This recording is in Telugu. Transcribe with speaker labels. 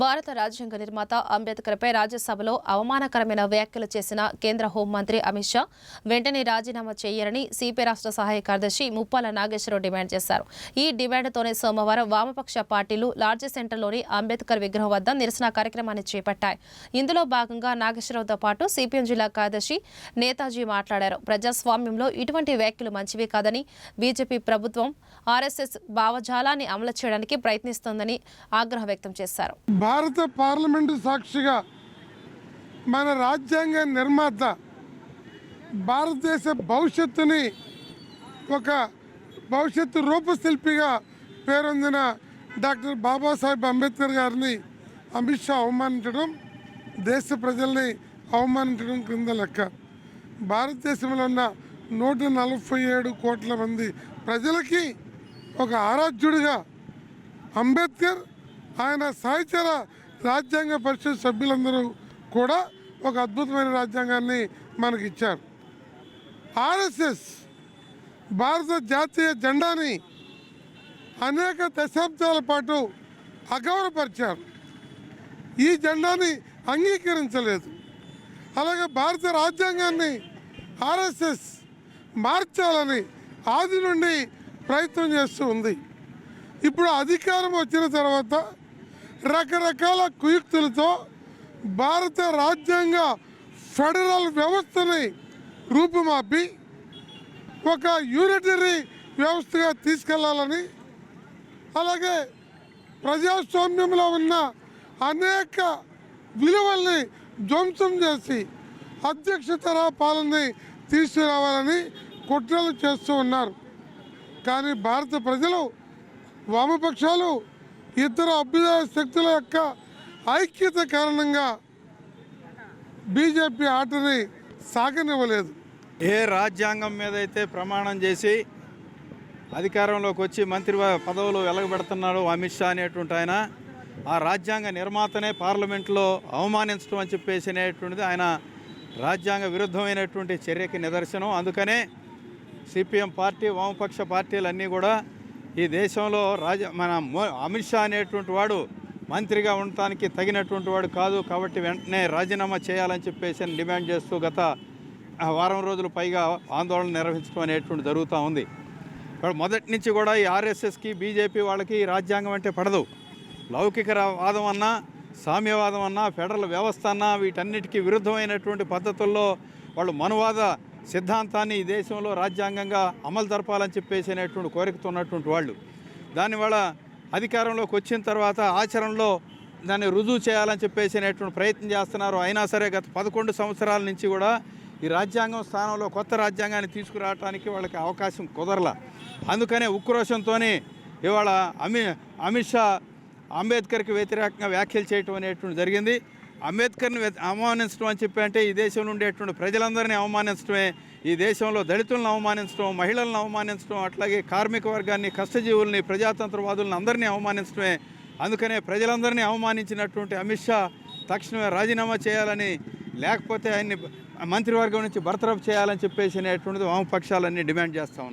Speaker 1: భారత రాజ్యాంగ నిర్మాత అంబేద్కర్పై రాజ్యసభలో అవమానకరమైన వ్యాఖ్యలు చేసిన కేంద్ర హోంమంత్రి అమిత్ షా వెంటనే రాజీనామా చేయాలని సిపి రాష్ట్ర సహాయ కార్యదర్శి ముప్పాల నాగేశ్వరరావు డిమాండ్ చేశారు. ఈ డిమాండ్తోనే సోమవారం వామపక్ష పార్టీలు లార్జ్ సెంటర్లోని అంబేద్కర్ విగ్రహం వద్ద నిరసన కార్యక్రమాన్ని చేపట్టాయి. ఇందులో భాగంగా నాగేశ్వరరావుతో పాటు సిపిఎం జిల్లా కార్యదర్శి నేతాజీ మాట్లాడారు. ప్రజాస్వామ్యంలో ఇటువంటి వ్యాఖ్యలు మంచివి కాదని బీజేపీ ప్రభుత్వం ఆర్ఎస్ఎస్ భావజాలాన్ని అమలు చేయడానికి ప్రయత్నిస్తోందని ఆగ్రహం వ్యక్తం చేశారు.
Speaker 2: భారత పార్లమెంటు సాక్షిగా మన రాజ్యాంగ నిర్మాత భారతదేశ భవిష్యత్తుని ఒక భవిష్యత్తు రూపశిల్పిగా పేరొందిన డాక్టర్ బాబాసాహెబ్ అంబేద్కర్ గారిని అమిత్ షా అవమానించడం దేశ ప్రజల్ని అవమానించడం క్రింద లెక్క. భారతదేశంలో ఉన్న నూట నలభై ఏడు కోట్ల మంది ప్రజలకి ఒక ఆరాధ్యుడిగా అంబేద్కర్ ఆయన సహచర రాజ్యాంగ పరిషత్ సభ్యులందరూ కూడా ఒక అద్భుతమైన రాజ్యాంగాన్ని మనకి ఇచ్చారు ఆర్ఎస్ఎస్ భారత జాతీయ జెండాని అనేక దశాబ్దాల పాటు అగౌరవపరిచారు. ఈ జెండాని అంగీకరించలేదు. అలాగే భారత రాజ్యాంగాన్ని ఆర్ఎస్ఎస్ మార్చాలని ఆది నుండి ప్రయత్నం చేస్తూ ఉంది. ఇప్పుడు అధికారం వచ్చిన తర్వాత రకరకాల కుయుక్తులతో భారత రాజ్యాంగ ఫెడరల్ వ్యవస్థని రూపుమాపి ఒక యూనిటరీ వ్యవస్థగా తీసుకెళ్ళాలని అలాగే ప్రజాస్వామ్యంలో ఉన్న అనేక విలువల్ని ధ్వంసం చేసి అధ్యక్షతర పాలనని తీసుకురావాలని కుట్రలు చేస్తూ ఉన్నారు. కానీ భారత ప్రజలు వామపక్షాలు ఇతర అభ్యుదయ శక్తుల యొక్క ఐక్యత కారణంగా బీజేపీ ఆటని సాగనివ్వలేదు.
Speaker 3: ఏ రాజ్యాంగం మీద అయితే ప్రమాణం చేసి అధికారంలోకి వచ్చి మంత్రి పదవులు వెలగబెడుతున్నాడు అమిత్ షా అనేటువంటి ఆయన ఆ రాజ్యాంగ నిర్మాతనే పార్లమెంట్లో అవమానించడం అని చెప్పేసి అనేటువంటిది ఆయన రాజ్యాంగ విరుద్ధమైనటువంటి చర్యకి నిదర్శనం. అందుకనే సిపిఎం పార్టీ వామపక్ష పార్టీలన్నీ కూడా ఈ దేశంలో రాజ మన అమిత్ షా అనేటువంటి వాడు మంత్రిగా ఉండటానికి తగినటువంటి వాడు కాదు కాబట్టి వెంటనే రాజీనామా చేయాలని చెప్పేసి డిమాండ్ చేస్తూ గత వారం రోజులు పైగా ఆందోళన నిర్వహించడం అనేటువంటి జరుగుతూ ఉంది. ఇప్పుడు మొదటి నుంచి కూడా ఈ ఆర్ఎస్ఎస్కి బీజేపీ వాళ్ళకి ఈ రాజ్యాంగం అంటే పడదు. లౌకిక వాదం అన్నా సామ్యవాదం అన్నా ఫెడరల్ వ్యవస్థ అన్నా వీటన్నిటికీ విరుద్ధమైనటువంటి పద్ధతుల్లో వాళ్ళు మనువాద సిద్ధాంతాన్ని ఈ దేశంలో రాజ్యాంగంగా అమలు జరపాలని చెప్పేసి అనేటువంటి కోరికతో ఉన్నటువంటి వాళ్ళు దానివల్ల అధికారంలోకి వచ్చిన తర్వాత ఆచరణలో దాన్ని రుజువు చేయాలని చెప్పేసి అనేటువంటి ప్రయత్నం చేస్తున్నారు. అయినా సరే గత పదకొండు సంవత్సరాల నుంచి కూడా ఈ రాజ్యాంగం స్థానంలో కొత్త రాజ్యాంగాన్ని తీసుకురావడానికి వాళ్ళకి అవకాశం కుదరల. అందుకనే ఉక్రోషంతోనే ఇవాళ అమి అమిత్ షా అంబేద్కర్కి వ్యతిరేకంగా వ్యాఖ్యలు చేయటం అనేటువంటి జరిగింది. అంబేద్కర్ని అవమానించడం అని చెప్పి అంటే ఈ దేశంలో ఉండేటువంటి ప్రజలందరినీ అవమానించడమే ఈ దేశంలో దళితులను అవమానించడం మహిళలను అవమానించడం అట్లాగే కార్మిక వర్గాన్ని కష్టజీవుల్ని ప్రజాతంత్రవాదులను అందరినీ అవమానించడమే. అందుకనే ప్రజలందరినీ అవమానించినటువంటి అమిత్ షా తక్షణమే రాజీనామా చేయాలని లేకపోతే ఆయన్ని మంత్రివర్గం నుంచి బర్తరఫ్ చేయాలని చెప్పేసి అనేటువంటిది వామపక్షాలన్నీ డిమాండ్ చేస్తా